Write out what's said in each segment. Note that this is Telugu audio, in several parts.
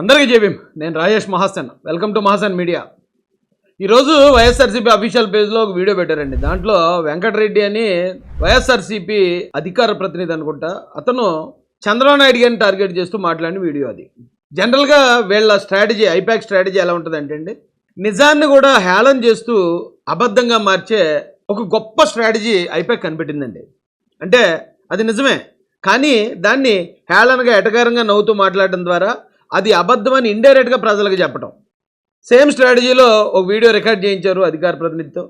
అందరికీ జేబీం. నేను Rajesh Mahasan. Welcome to Mahasan media. ఈరోజు వైఎస్ఆర్సీపీ అఫీషియల్ పేజ్లో ఒక వీడియో పెట్టారండి. దాంట్లో వెంకటరెడ్డి అని వైఎస్ఆర్సీపీ అధికార ప్రతినిధి అనుకుంటా. అతను చంద్రబాబు నాయుడు గారిని టార్గెట్ చేస్తూ మాట్లాడిన వీడియో అది. జనరల్గా వీళ్ళ స్ట్రాటజీ ఐపాక్ స్ట్రాటజీ ఎలా ఉంటుంది అంటే అండి నిజాన్ని కూడా హేళన చేస్తూ అబద్ధంగా మార్చే ఒక గొప్ప స్ట్రాటజీ ఐపాక్ కనిపెట్టిందండి. అంటే అది నిజమే. కానీ దాన్ని హేళనగా ఎటకారంగా నవ్వుతూ మాట్లాడడం ద్వారా అది అబద్ధమని ఇండైరెక్ట్గా ప్రజలకు చెప్పడం సేమ్ స్ట్రాటజీలో ఒక వీడియో రికార్డ్ చేయించారు అధికార ప్రతినిధితో.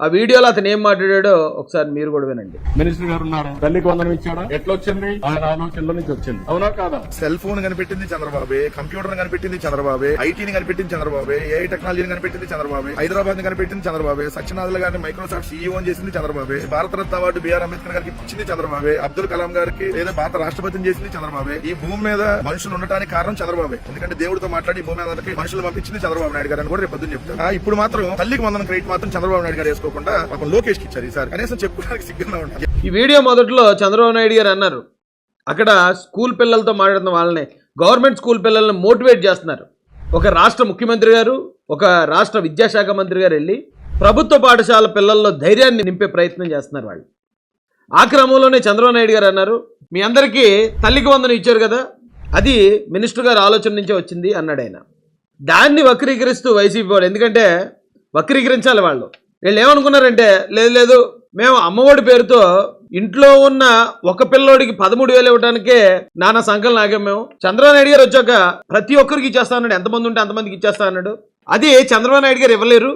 ఆ వీడియోలో అతను ఏం మాట్లాడాడో ఒకసారి మీరు కూడా వినండి. మినిస్టర్ గారు ఉన్నాడు తల్లికి వందనం ఇచ్చాడా? ఎట్లా వచ్చింది ఆయన ఆలోచనలో నుంచి వచ్చింది. అవునా కాదా? సెల్ ఫోన్ కనిపెట్టింది చంద్రబాబే కంప్యూటర్ కనిపెట్టింది చంద్రబాబే ఐటీని కనిపెట్టింది చంద్రబాబే ఏఐ టెక్నాలజీని కనిపెట్టింది చంద్రబాబే హైదరాబాద్ని కనిపెట్టింది చంద్రబాబే సత్యనాథుల గారిని మైక్రోసాఫ్ట్ సీఈఓ చేసింది చంద్రబాబే Bharat Ratna award B R Ambedkar గారికి ఇచ్చింది చంద్రబాబే అబ్దుల్ కలాం గారికి లేదా భారత రాష్ట్రపతిని చేసింది చంద్రబాబే. ఈ భూమి మీద మనుషులు ఉండటానికి కారణం చంద్రబాబే. ఎందుకంటే దేవుడితో మాట్లాడి ఈ భూమి మీద మనుషులు పంపించింది చంద్రబాబు నాయుడు గారు అని కూడా రేపు పొద్దున్న చెప్తారు. ఆ, ఇప్పుడు మాత్రం తల్లికి వందనం క్రెడిట్ మాత్రం చంద్రబాబు నాయుడు గారు చెప్పుకోకుండా పాపం లోకేష్కి ఇచ్చారు ఈసారి కనీసం చెప్పుకోవడానికి సిగ్గుగా ఉంటుంది ఈ వీడియో మొదట్లో చంద్రబాబు నాయుడు గారు అన్నారు. అక్కడ స్కూల్ పిల్లలతో మాట్లాడుతున్న వాళ్ళని గవర్నమెంట్ స్కూల్ పిల్లల్ని మోటివేట్ చేస్తున్నారు. ఒక రాష్ట్ర ముఖ్యమంత్రి గారు ఒక రాష్ట్ర విద్యాశాఖ మంత్రి గారు వెళ్ళి ప్రభుత్వ పాఠశాల పిల్లల్లో ధైర్యాన్ని నింపే ప్రయత్నం చేస్తున్నారు వాళ్ళు. ఆ క్రమంలోనే చంద్రబాబు నాయుడు గారు అన్నారు మీ అందరికీ తల్లికి వందనం ఇచ్చారు కదా అది మినిస్టర్ గారు ఆలోచన నుంచే వచ్చింది అన్నాడు ఆయన. దాన్ని వక్రీకరిస్తూ వైసీపీ వాళ్ళు ఎందుకంటే వక్రీకరించాలి వాళ్ళు. వీళ్ళు ఏమనుకున్నారంటే లేదు లేదు మేము అమ్మఒడి పేరుతో ఇంట్లో ఉన్న ఒక పిల్లోడికి పదమూడు వేలు ఇవ్వడానికే నానా సంకలం ఆగాం మేము. చంద్రబాబు నాయుడు గారు వచ్చాక ప్రతి ఒక్కరికి ఇచ్చేస్తా అన్నాడు. ఎంతమంది ఉంటే అంతమందికి ఇచ్చేస్తా అన్నాడు. అది చంద్రబాబు నాయుడు గారు ఇవ్వలేరు.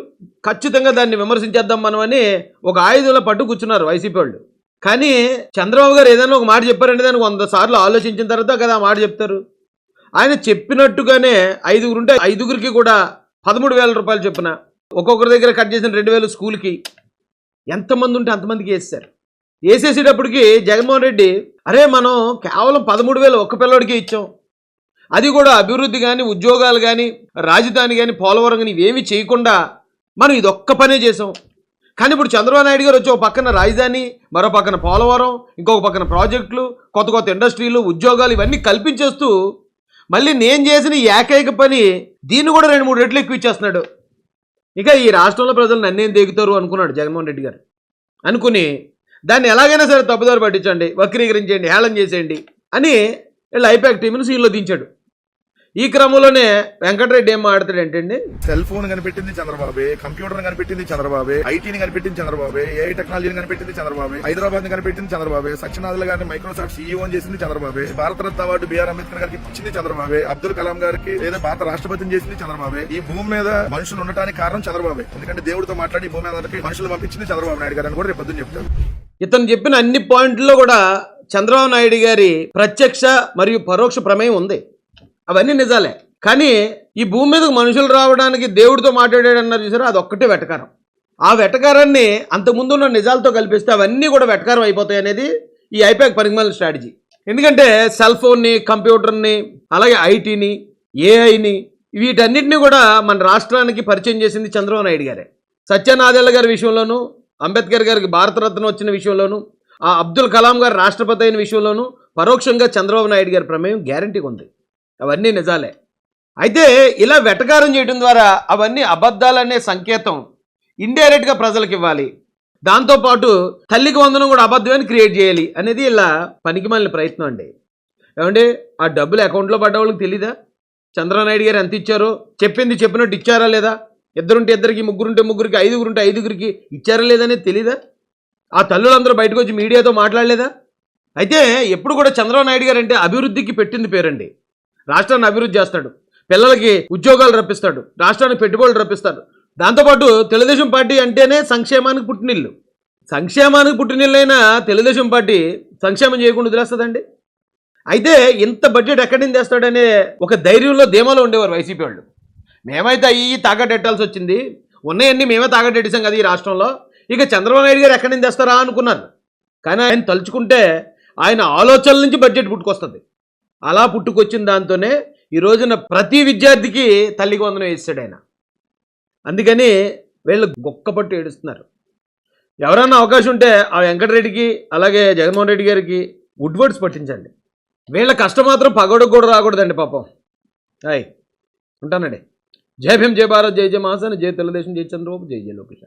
ఖచ్చితంగా దాన్ని విమర్శించేద్దాం మనం అని ఒక ఆయుధంలో పట్టు కూర్చున్నారు వైసీపీ వాళ్ళు. కానీ చంద్రబాబు గారు ఏదైనా ఒక మాట చెప్పారంటే దానికి వంద సార్లు ఆలోచించిన తర్వాత కదా ఆ మాట చెప్తారు. ఆయన చెప్పినట్టుగానే ఐదుగురు ఉంటే ఐదుగురికి కూడా పదమూడు వేల రూపాయలు చొప్పున ఒక్కొక్కరి దగ్గర కట్ చేసిన రెండు వేలు స్కూల్కి. ఎంతమంది ఉంటే అంతమందికి వేస్తారు వేసేసేటప్పటికి జగన్మోహన్ రెడ్డి అరే మనం కేవలం పదమూడు వేలు ఒక్క పిల్లడికే ఇచ్చాం. అది కూడా అభివృద్ధి కానీ ఉద్యోగాలు కానీ రాజధాని కానీ పోలవరం కానీ ఇవేమీ చేయకుండా మనం ఇది ఒక్క పనే చేసాం. కానీ ఇప్పుడు చంద్రబాబు నాయుడు గారు వచ్చి ఒక పక్కన రాజధాని మరో పక్కన పోలవరం ఇంకొక పక్కన ప్రాజెక్టులు కొత్త కొత్త ఇండస్ట్రీలు ఉద్యోగాలు ఇవన్నీ కల్పించేస్తూ మళ్ళీ నేను చేసిన ఈ ఏకైక పని దీన్ని కూడా రెండు మూడు రెట్లు ఎక్కువ ఇచ్చేస్తున్నాడు. ఇక ఈ రాష్ట్రంలో ప్రజలు నన్నేం దిగుతారు అనుకున్నాడు జగన్మోహన్ రెడ్డి గారు. అనుకుని దాన్ని ఎలాగైనా సరే తప్పుదారు పట్టించండి వక్రీకరించండి హేళన చేసేయండి అని వీళ్ళు ఐపాక్ టీంని సీన్లో దించాడు. ఈ క్రమంలోనే వెంకటరెడ్డి ఏం మాట్లాడతాడు సెల్ ఫోన్ కనిపెట్టింది చంద్రబాబే కంప్యూటర్ కనిపెట్టింది చంద్రబాబే ఐటీని కనిపెట్టింది చంద్రబాబే ఏఐ టెక్నాలజీని కనిపెట్టింది చంద్రబాబే హైదరాబాద్ని కనిపెట్టింది చంద్రబాబే సత్యనాథుల గారిని మైక్రోసాఫ్ట్ సీఈఓ చేసింది చంద్రబాబే Bharat Ratna award B R Ambedkar గారికి ఇచ్చింది చంద్రబాబే అబ్దుల్ కలాం గారికి లేదా భారత రాష్ట్రపతిని చేసింది చంద్రబాబే. ఈ భూమి మీద మనుషులు ఉండటానికి కారణం చంద్రబాబే. ఎందుకంటే దేవుడితో మాట్లాడి భూమి మీద మనుషులు పంపించింది చంద్రబాబు నాయుడు గారు అని కూడా రేపు పొద్దున్న చెప్తారు. ఇతను చెప్పిన అన్ని పాయింట్లలో కూడా చంద్రబాబు నాయుడు గారి ప్రత్యక్ష మరియు పరోక్ష ప్రమేయం ఉంది. అవన్నీ నిజాలే. కానీ ఈ భూమి మీదకు మనుషులు రావడానికి దేవుడితో మాట్లాడాడు అన్నారు చూసారు? అది ఒక్కటే వెటకారం. ఆ వెటకారాన్ని అంతకుముందు ఉన్న నిజాలతో కల్పిస్తే అవన్నీ కూడా వెటకారం అయిపోతాయి అనేది ఈ ఐపాక్ పరిమాణ స్ట్రాటజీ. ఎందుకంటే సెల్ ఫోన్ని కంప్యూటర్ని అలాగే ఐటీని ఏఐని వీటన్నిటిని కూడా మన రాష్ట్రానికి పరిచయం చేసింది చంద్రబాబు నాయుడు గారే. సత్యనాదేళ్ళ గారి విషయంలోనూ అంబేద్కర్ గారికి భారతరత్న వచ్చిన విషయంలోనూ ఆ అబ్దుల్ కలాం గారు రాష్ట్రపతి అయిన విషయంలోనూ పరోక్షంగా చంద్రబాబు నాయుడు గారి ప్రమేయం గ్యారంటీగా ఉంది. అవన్నీ నిజాలే. అయితే ఇలా వెటకారం చేయడం ద్వారా అవన్నీ అబద్ధాలనే సంకేతం ఇండైరెక్ట్గా ప్రజలకు ఇవ్వాలి. దాంతోపాటు తల్లికి వందనం కూడా అబద్ధమని క్రియేట్ చేయాలి అనేది ఇలా పనికిమాలిన ప్రయత్నం అండి. ఏమండి? ఆ డబ్బులు అకౌంట్లో పడ్డ వాళ్ళకి తెలీదా? చంద్రనాయుడు గారు ఎంత ఇచ్చారో? చెప్పింది చెప్పినట్టు ఇచ్చారా లేదా? ఇద్దరుంటే ఇద్దరికి ముగ్గురుంటే ముగ్గురికి ఐదుగురుంటే ఐదుగురికి ఇచ్చారా లేదనేది తెలీదా? ఆ తల్లులందరూ బయటకు వచ్చి మీడియాతో మాట్లాడలేదా? అయితే ఎప్పుడు కూడా చంద్రబాబు నాయుడు గారు అంటే అభివృద్ధికి పెట్టింది పేరండి. రాష్ట్రాన్ని అభివృద్ధి చేస్తాడు. పిల్లలకి ఉద్యోగాలు రప్పిస్తాడు. రాష్ట్రానికి పెట్టుబడులు రప్పిస్తాడు. దాంతోపాటు తెలుగుదేశం పార్టీ అంటేనే సంక్షేమానికి పుట్టినిల్లు. సంక్షేమానికి పుట్టినిల్లైన తెలుగుదేశం పార్టీ సంక్షేమం చేయకుండా వదిలేస్తుందండి? అయితే ఇంత బడ్జెట్ ఎక్కడి నుంచి తెస్తాడనే ఒక ధైర్యంలో ధీమాలో ఉండేవారు వైసీపీ వాళ్ళు. మేమైతే అయ్యి తాకట్టెట్టాల్సి వచ్చింది. ఉన్నాయన్నీ మేమే తాకట్టెట్టేసాం కదా ఈ రాష్ట్రంలో. ఇక చంద్రబాబు నాయుడు గారు ఎక్కడి నుంచి తెస్తారా అనుకున్నారు. కానీ ఆయన తలుచుకుంటే ఆయన ఆలోచనల నుంచి బడ్జెట్ పుట్టుకొస్తుంది. అలా పుట్టుకొచ్చిన దాంతోనే ఈ రోజున ప్రతి విద్యార్థికి తల్లికి వందనం వేస్తాడు ఆయన. అందుకని వీళ్ళు గొక్కపట్టు ఏడుస్తున్నారు. ఎవరైనా అవకాశం ఉంటే ఆ వెంకటరెడ్డికి అలాగే జగన్మోహన్ రెడ్డి గారికి వుడ్ వర్డ్స్ పట్టించండి. వీళ్ళ కష్టం మాత్రం పగోడకు కూడా రాకూడదండి పాపం. హాయ్ ఉంటానండి. జై భీమ్ జై భారత్ జై జయ మహాసన్ జై తెలుగుదేశం జై చంద్రబాబు జై జయ లోకేష్